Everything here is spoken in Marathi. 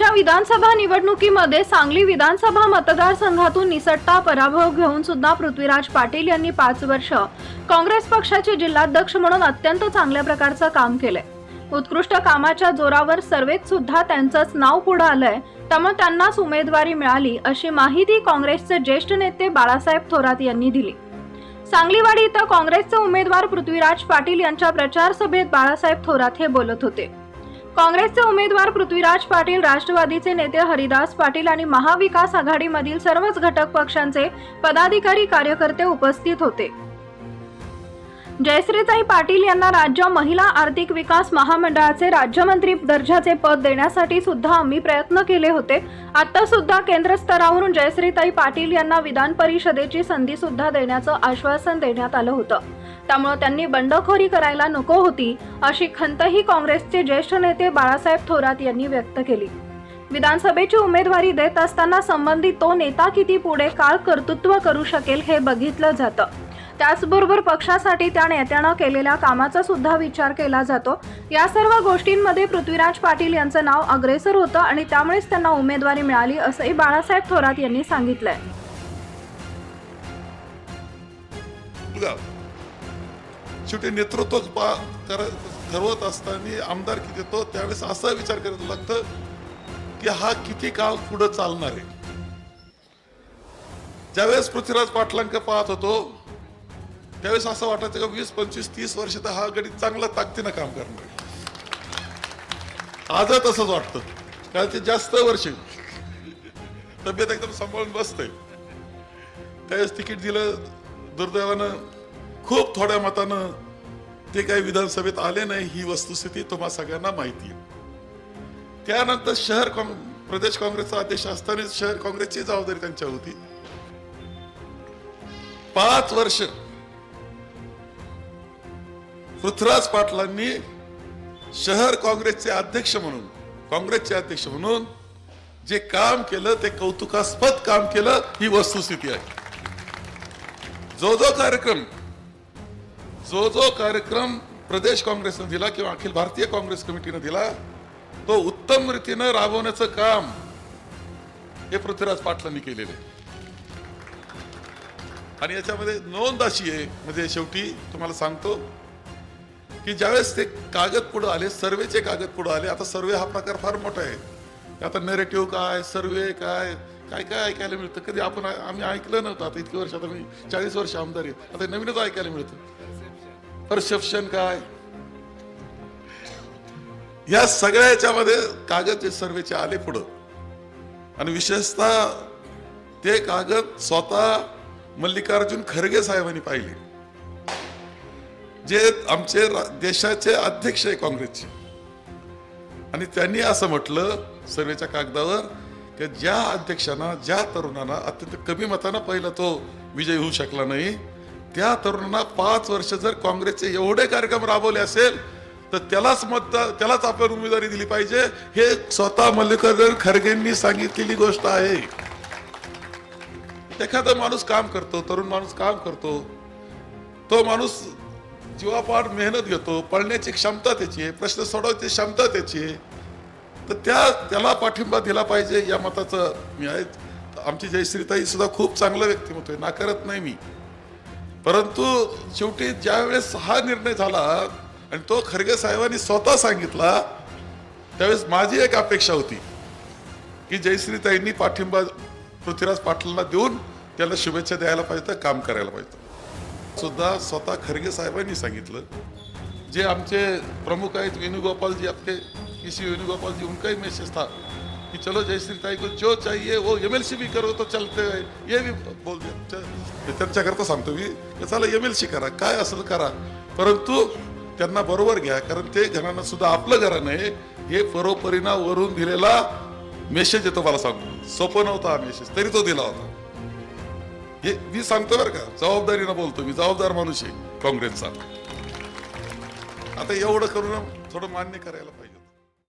विधानसभा निवडणुकीमध्ये सांगली विधानसभा मतदारसंघातून निसटता पराभव घेऊन सुद्धा पृथ्वीराज पाटील यांनी पाच वर्ष काँग्रेस पक्षाचे जिल्हाध्यक्ष म्हणून अत्यंत चांगल्या प्रकारचं काम केलंय. उत्कृष्ट कामाच्या जोरावर सर्वेत सुद्धा त्यांचंच नाव पुढं आलंय. त्यामुळे त्यांनाच उमेदवारी मिळाली अशी माहिती काँग्रेसचे ज्येष्ठ नेते बाळासाहेब थोरात यांनी दिली. सांगलीवाडी इथं काँग्रेसचे उमेदवार पृथ्वीराज पाटील यांच्या प्रचार सभेत बाळासाहेब थोरात हे बोलत होते. काँग्रेसचे उमेदवार पृथ्वीराज पाटील राष्ट्रवादीचे नेते हरिदास पाटील आणि महाविकास आघाडीमधील सर्वच घटक पक्षांचे पदाधिकारी कार्यकर्ते उपस्थित होते. जयश्रीताई पाटील यांना राज्य महिला आर्थिक विकास महामंडळाचे राज्यमंत्री दर्जाचे पद देण्यासाठी सुद्धा आम्ही प्रयत्न केले होते. आता सुद्धा केंद्र स्तरावरून जयश्रीताई पाटील यांना विधान परिषदेची संधी सुद्धा देण्याचं आश्वासन देण्यात आलं होतं. त्यामुळे त्यांनी बंडखोरी करायला नको होती अशी खंतही काँग्रेसचे ज्येष्ठ नेते बाळासाहेब थोरात यांनी व्यक्त केली. विधानसभेची उमेदवारी देत असताना संबंधित तो नेता किती पुढे काळ कर्तृत्व करू शकेल हे बघितलं जातं. त्याचबरोबर पक्षासाठी त्या नेत्यानं केलेल्या कामाचा सुद्धा विचार केला जातो. या सर्व गोष्टींमध्ये पृथ्वीराज पाटील यांचं नाव अग्रेसर होतं आणि त्यामुळेच त्यांना उमेदवारी मिळाली असंही बाळासाहेब थोरात यांनी सांगितलंय. शेवटी नेतृत्व पा कर ठरवत असताना आमदारकी देतो त्यावेळेस असा विचार करायला लागतं की हा किती काळ पुढं चालणार आहे? ज्यावेळेस पृथ्वीराज पाटलांक पाहत होतो त्यावेळेस असं वाटायचं का वीस पंचवीस तीस वर्ष तर हा गणित चांगला ताकदीनं काम करणार आज तसंच वाटतं. कारण ते जास्त वर्ष तब्येत एकदम सांभाळून बसतंय. त्यावेळेस तिकीट दिलं दुर्दैवानं खूप थोड्या मतानं ते काही विधानसभेत आले नाही ही वस्तुस्थिती तुम्हा सगळ्यांना माहिती आहे. त्यानंतर शहर कॉंग प्रदेश काँग्रेसचा अध्यक्ष असताना शहर काँग्रेसची जबाबदारी त्यांच्या होती. पाच वर्ष पृथ्वीराज पाटलांनी शहर काँग्रेसचे अध्यक्ष म्हणून काँग्रेसचे अध्यक्ष म्हणून जे काम केलं ते कौतुकास्पद काम केलं ही वस्तुस्थिती आहे. जो जो कार्यक्रम जो जो कार्यक्रम प्रदेश काँग्रेसनं दिला किंवा अखिल भारतीय काँग्रेस कमिटीनं दिला तो उत्तम रीतीनं राबवण्याचं काम हे पृथ्वीराज पाटलांनी केलेलं आहे. आणि याच्यामध्ये नोंद अशी आहे म्हणजे शेवटी तुम्हाला सांगतो की ज्यावेळेस ते कागद पुढे आले सर्वेचे कागद पुढे आले आता सर्वे हा प्रकार फार मोठा आहे. आता नेरेटिव्ह काय सर्वे काय काय काय ऐकायला मिळतं? कधी आपण आम्ही ऐकलं नव्हतं आता इतकी वर्ष आता मी चाळीस वर्ष आमदार आहे आता नवीनच ऐकायला मिळतं. परसेप्शन काय? या सगळ्या याच्यामध्ये कागद जे सर्वेचे आले पुढं. आणि विशेषतः ते कागद स्वतः मल्लिकार्जुन खरगे साहेबांनी पाहिले. जे आमचे देशाचे अध्यक्ष आहे काँग्रेसचे. आणि त्यांनी असं म्हटलं सर्वेच्या कागदावर की ज्या अध्यक्षांना ज्या तरुणांना अत्यंत कमी मतानं पहिला तो विजय होऊ शकला नाही त्या तरुणांना पाच वर्ष जर काँग्रेसचे एवढे कार्यक्रम राबवले असेल तर त्यालाच मतदार त्यालाच आपण उमेदवारी दिली पाहिजे. हे स्वतः मल्लिकार्जुन खरगेंनी सांगितलेली गोष्ट आहे. एखादा माणूस काम करतो तरुण माणूस काम करतो. तो माणूस जीवापाड मेहनत घेतो पळण्याची क्षमता त्याची आहे प्रश्न सोडवण्याची क्षमता त्याची आहे. तर त्या त्याला पाठिंबा दिला पाहिजे या मताचं मी आहे. आमची जयश्रीताई सुद्धा खूप चांगलं व्यक्तिमत्व आहे. नाकारत नाही मी. परंतु शेवटी ज्यावेळेस हा निर्णय झाला आणि तो खरगे साहेबांनी स्वतः सांगितला त्यावेळेस माझी एक अपेक्षा होती की जयश्रीताईंनी पाठिंबा पृथ्वीराज पाटलांना देऊन त्याला शुभेच्छा द्यायला पाहिजे तर काम करायला पाहिजे. सुद्धा स्वतः खरगे साहेबांनी सांगितलं. जे आमचे प्रमुख आहेत वेणुगोपालजी आपले के सी वेणुगोपालजी उनकाही मेसेज था. कि चलो जयश्री ताई को जो चाहिए वो एम एल सी भी करो तो चलते है। ये भी बोल दिया। त्यांच्याकरता सांगतो मी चला एम एल सी करा? काय असेल करा? परंतु त्यांना बरोबर घ्या कारण ते घराणं सुद्धा आपलं घराणं आहे हे परोपरीना वरून दिलेला मेसेज येतो मला सांगतो सोपं नव्हता हा मेसेज तरी तो दिला होता. हे मी सांगतो बरं का जबाबदारीनं बोलतो मी जबाबदार माणूस आहे काँग्रेसचा. आता एवढं करून थोडं मान्य करायला पाहिजे.